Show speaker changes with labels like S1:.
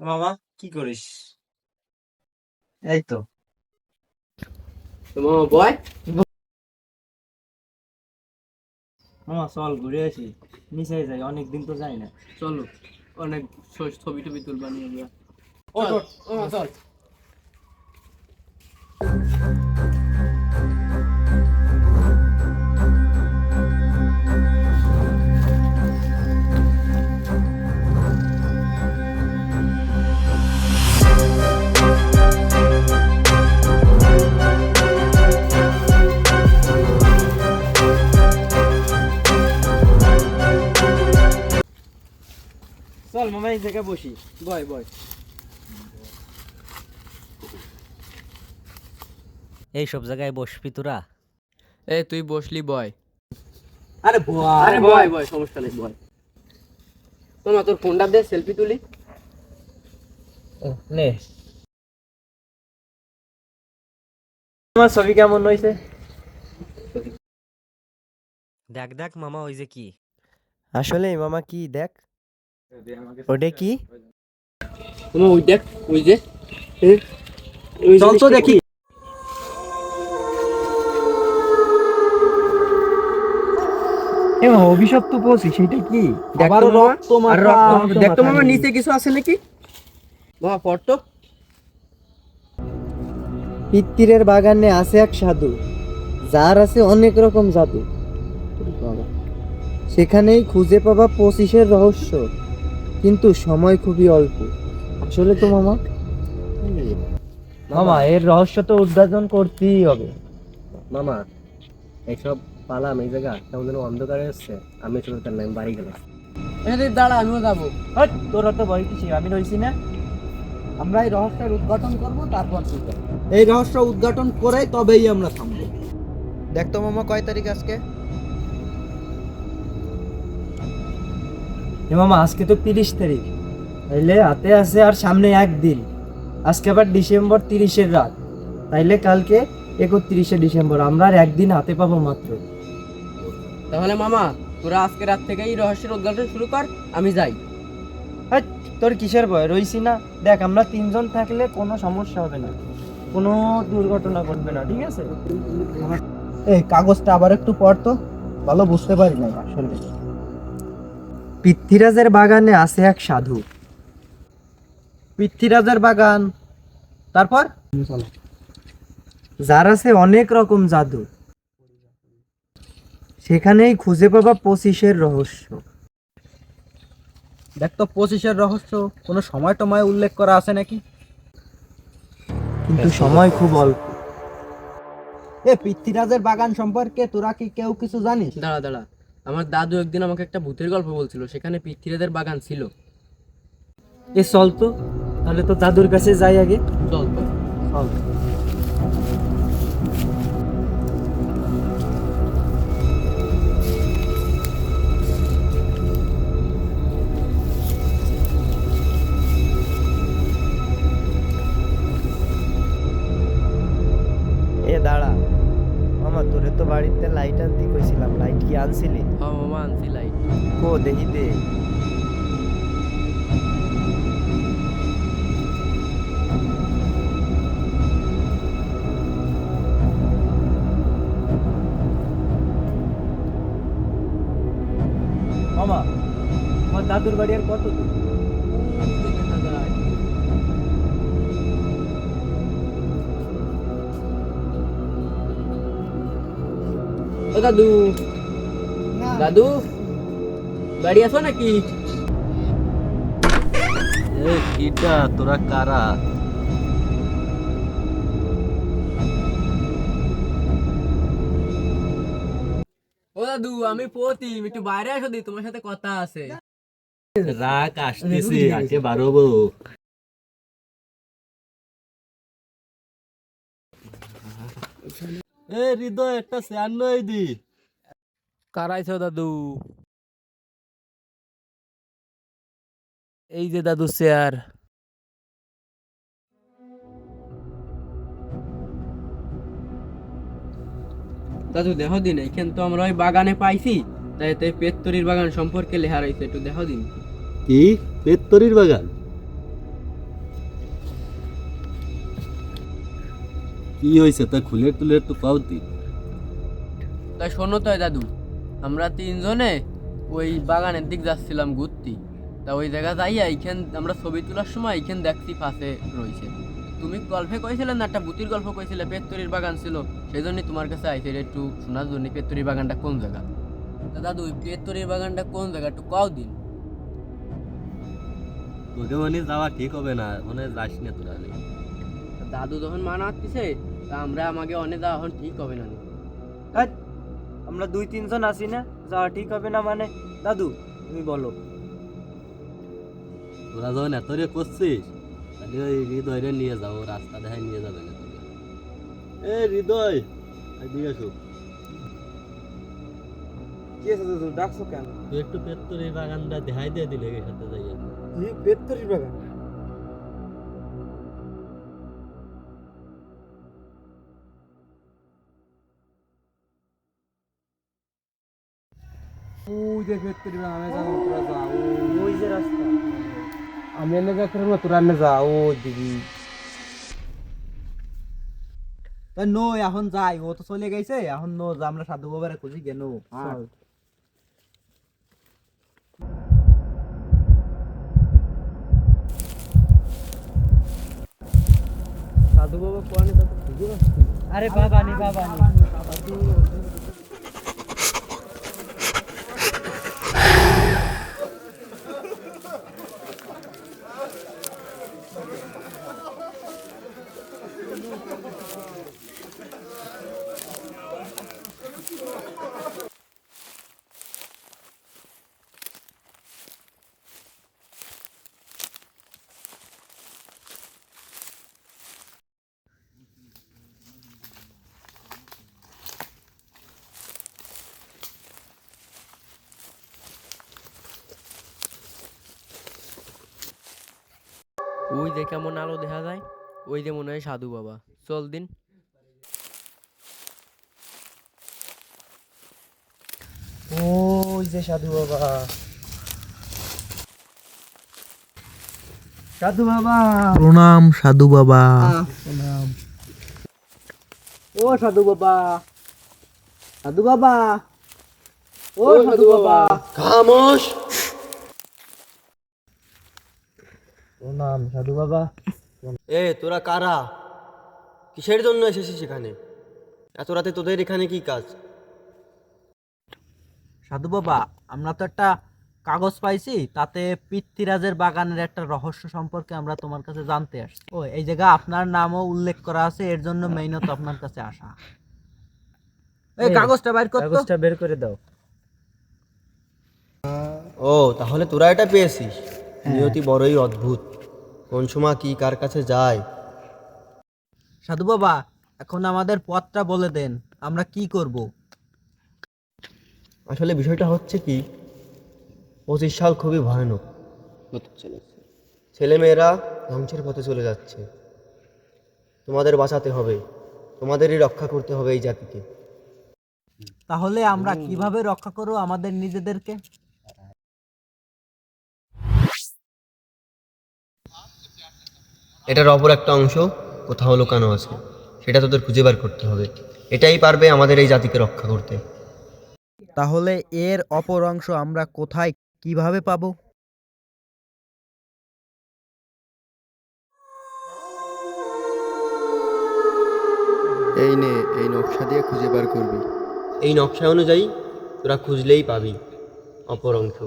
S1: মামা কি করিস? এই তো
S2: মামা বয়?
S1: মামা চল ঘুরে আসি। নিচে যাই অনেক দিন তো যাই না।
S2: চলো অনেক ছবি টবি তুলবা নিয়ে আমরা। ও চল।
S1: চল মামা এই জায়গায় বসি।
S2: বয় বয়।
S3: এই সব জায়গায় বসবি তোরা?
S2: এ তুই বসলি বয়।
S1: আরে বয়।
S2: আরে বয় বয় সমস্যা নেই বয়। মামা তোর ফোনটা দে সেলফি তুলি।
S1: নে। তোমার ছবি কেমন হয়েছে?
S3: দেখ দেখ মামা ওই যে কি?
S4: আসলে মামা কি দেখ? ওটা কি?
S2: ওই দেখ ওই যে
S1: চল তো দেখি। অভিশপ্ত সেটা কি?
S2: দেখ মামা, তো। নিচে কিছু আছে নাকি? মামা ফটো
S4: পিত্তিরের বাগানে আছে এক সাধু যার আছে অনেক রকম জাদু। সেখানেই খুঁজে পাবা পঁচিশের রহস্য। কিন্তু সময় খুবই অল্প। আসলে তো মামা?
S1: মামা এর রহস্য তো উদ্ঘাটন করতেই হবে।
S4: মামা এইসব পালাম এই জায়গা কেমন যেন অন্ধকারে এসছে। আমি চলে তার নাম বাড়ি গেলাম।
S2: এখানে দাঁড়া আমিও যাব।
S1: হট, তোরা তো ভয় কিছু আমি রইছি না। আমরা এই রহস্যের উদ্ঘাটন করব তারপর
S5: এই রহস্য উদ্ঘাটন করে তবেই আমরা থামবো।
S4: দেখ তো মামা কয় তারিখ আজকে?
S1: এ মামা আজকে তো তিরিশ তারিখ। তাইলে হাতে আছে আর সামনে একদিন আজকে আবার ডিসেম্বর তিরিশের রাত। তাইলে কালকে একত্রিশে ডিসেম্বর। আমরা আর একদিন হাতে পাবো মাত্র।
S2: তাহলে মামা তোরা আজকে রাত থেকেই রহস্যের উদ্ঘাটন শুরু কর আমি যাই।
S1: হাট, তোর কিসের ভয়? রইছি না। দেখ আমরা তিনজন থাকলে কোনো সমস্যা হবে না। কোনো দুর্ঘটনা ঘটবে না ঠিক আছে?
S5: এই কাগজটা আবার একটু পড় তো ভালো বুঝতে পারি না আসলে।
S4: পৃথ্বীরাজের বাগানে আছে এক সাধু।
S5: পৃথ্বীরাজের বাগান। তারপর?
S4: যার আছে অনেক রকম জাদু। সেখানেই খুঁজে পাবা পঁচিশের রহস্য।
S5: দেখ তো পঁচিশের রহস্য কোনো সময় টময় উল্লেখ করা আছে নাকি?
S4: কিন্তু সময় খুব অল্প।
S5: এ পৃথ্বীরাজের বাগান সম্পর্কে তোরা কি কেউ কিছু জানিস?
S2: দাঁড়া দাঁড়া। আমার দাদু একদিন আমাকে একটা ভূতের গল্প বলছিল সেখানে পিতৃদের বাগান ছিল।
S1: এ চল তো তাহলে তো দাদুর কাছে যাই আগে।
S2: চল তো।
S1: চল।
S2: হ্যাঁ মামা আনছি লাইট
S4: কো দেখি দে
S1: মামা আমার দাদুর বাড়ি আর কত দূর
S2: দাদু দাদু বাড়ি আছো নাকি?
S3: কিটা তোরা কারা?
S2: ও দাদু আমি প্রতিম একটু বাইরে আসো দি তোমার সাথে কথা আছে।
S3: রাগ আসতেছে আজকে বারোবো এ হৃদয় একটা চেয়ার নয় দি।
S2: কারাইছো দাদু। এই যে দাদু চেয়ার দাদু দেহ দিন এখান তো আমরা ওই বাগানে পাইছি তাই তাই পেত্তরির বাগান সম্পর্কে লেহা রয়েছে একটু দেহ দিন।
S3: কি? পেত্তরির বাগান? কি হয়েছে তা খুলে তুলে একটু পাও দিন।
S2: তা শোনো তো দাদু আমরা তিনজনে ওই বাগানের দিক যাচ্ছিলাম ঘুরতি। তা ওই জায়গা যাইয়া এইখান আমরা ছবি তোলার সময় এইখান দেখছি পাশে রয়েছে। তুমি গল্পে কইছিলে না একটা বুতির গল্প কইছিলে পেত্তরির বাগান ছিল? সেই জন্যই তোমার কাছে আইছে একটু শোনার জন্য পেত্তরির বাগানটা কোন জায়গা? তা দাদু ওই পেত্তরির বাগানটা কোন জায়গা? একটু কও দিন।
S3: তোকে মানে যাওয়া ঠিক হবে না মানে যাস না তোরা
S2: দাদু যখন মানা আসতেছে তা আমরা আমাকে অনেক যাওয়া এখন ঠিক হবে না
S1: আমরা দুই তিনজন আছি না? যাওয়া ঠিক হবে না মানে? দাদু তুমি বলো।
S3: তোরা যখন এত রে করছিস তাহলে ওই হৃদয় রে নিয়ে যাও রাস্তা দেখায় নিয়ে যাবে না তোকে এ হৃদয় এদিকে আসো।
S1: কি আছে দাদু ডাকছো কেন?
S3: তুই একটু পেত্তর এই বাগানটা দেখাই দিয়ে দিলে এর সাথে যাইয়া
S1: তুই বেত্তরির বাগান?
S5: ওই যে ভেতরি আমি জানো তোরা যা
S1: ওই যে রাস্তা।
S5: আমি এনে যা করব তোরা এনে যা ও দিদি। তা নো এখন যাই ও তো চলে গেছে এখন নো যা আমরা সাধু বাবারে খুঁজি কেন
S1: চল।
S2: সাধু বাবা কোয়ানে তো খুঁজে
S1: আরে বাবা নি বাবা নি।
S2: ওই যে কেমন আলো দেখা যায় ওই যে মনে হয় সাধু বাবা। চল দিন।
S1: ওই যে সাধু বাবা। সাধু বাবা।
S5: প্রণাম সাধু বাবা।
S1: প্রণাম। ও সাধু বাবা। সাধু বাবা। ও সাধু বাবা।
S2: খামোশ
S1: প্রণাম সাধু বাবা।
S2: এ তোরা কারা? কিসের জন্য এসেছিস এখানে? এত রাতে তোদের এখানে কি কাজ?
S5: সাধু বাবা আমরা তো একটা কাগজ পাইছি তাতে পৃথ্বীরাজের বাগানের একটা রহস্য সম্পর্কে আমরা তোমার কাছে জানতে আসছি। ও এই জায়গা আপনার নামও উল্লেখ করা আছে এর জন্য মেইনত আপনার কাছে আসা। এই কাগজটা বাইর কর
S1: কাগজটা বের করে দাও।
S6: ও তাহলে তোরা এটা পেয়েছিস। নিয়তি বড়ই অদ্ভুত। কোন সময় কি কার কাছে যায়?
S5: সাধু বাবা এখন আমাদের পথটা বলে দেন আমরা কি করব?
S6: আসলে বিষয়টা হচ্ছে কি পঁচিশ সাল খুবই ভয়ানক। ছেলেমেয়েরা ধ্বংসের পথে চলে যাচ্ছে। তোমাদের বাঁচাতে হবে তোমাদেরই রক্ষা করতে হবে এই জাতিকে।
S5: তাহলে আমরা কীভাবে রক্ষা করব আমাদের নিজেদেরকে?
S6: এটার অপর একটা অংশ কোথাও লুকানো আছে। সেটা তোদের খুঁজে বার করতে হবে। এটাই পারবে আমাদের এই জাতিকে রক্ষা করতে।
S5: তাহলে এর অপর অংশ আমরা কোথায় কীভাবে পাবো?
S6: এই নে এই নকশা দিয়ে খুঁজে বার করবি। এই নকশা অনুযায়ী তোরা খুঁজলেই পাবি অপর অংশ।